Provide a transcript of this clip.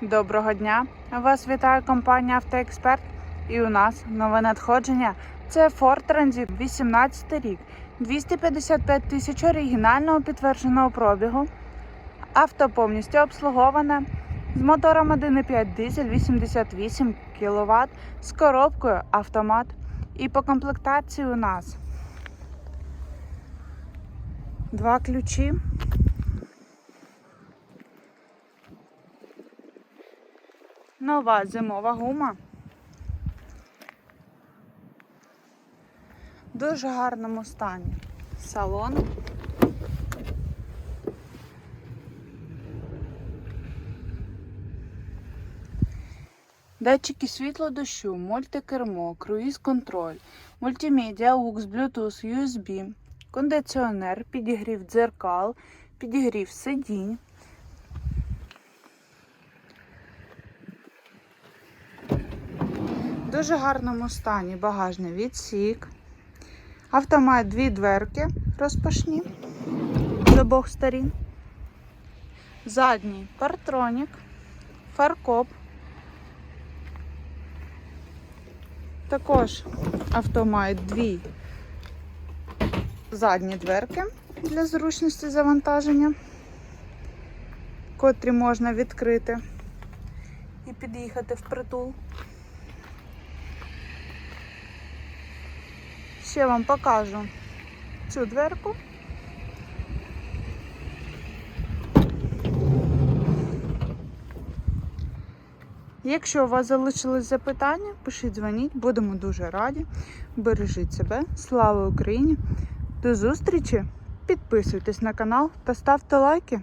Доброго дня! Вас вітає компанія Автоексперт. І у нас нове надходження. Це Ford Transit 18 рік, 255 тисяч оригінального підтвердженого пробігу. Авто повністю обслуговане з мотором 1,5 дизель 88 кВт, з коробкою автомат. І по комплектації у нас два ключі. Нова зимова гума. В дуже гарному стані. Салон. Датчики світло дощу, мультикермо, круїз-контроль, мультимедіа, AUX, Bluetooth, USB, кондиціонер, підігрів дзеркал, підігрів сидінь. Дуже гарному стані багажний відсік. Авто має дві дверки розпашні з обох сторін. Задній партронік, фаркоп. Також авто має дві задні дверки для зручності завантаження, котрі можна відкрити і під'їхати в притул. Ще вам покажу цю дверку. Якщо у вас залишились запитання, пишіть, дзвоніть, будемо дуже раді. Бережіть себе. Слава Україні! До зустрічі! Підписуйтесь на канал та ставте лайки.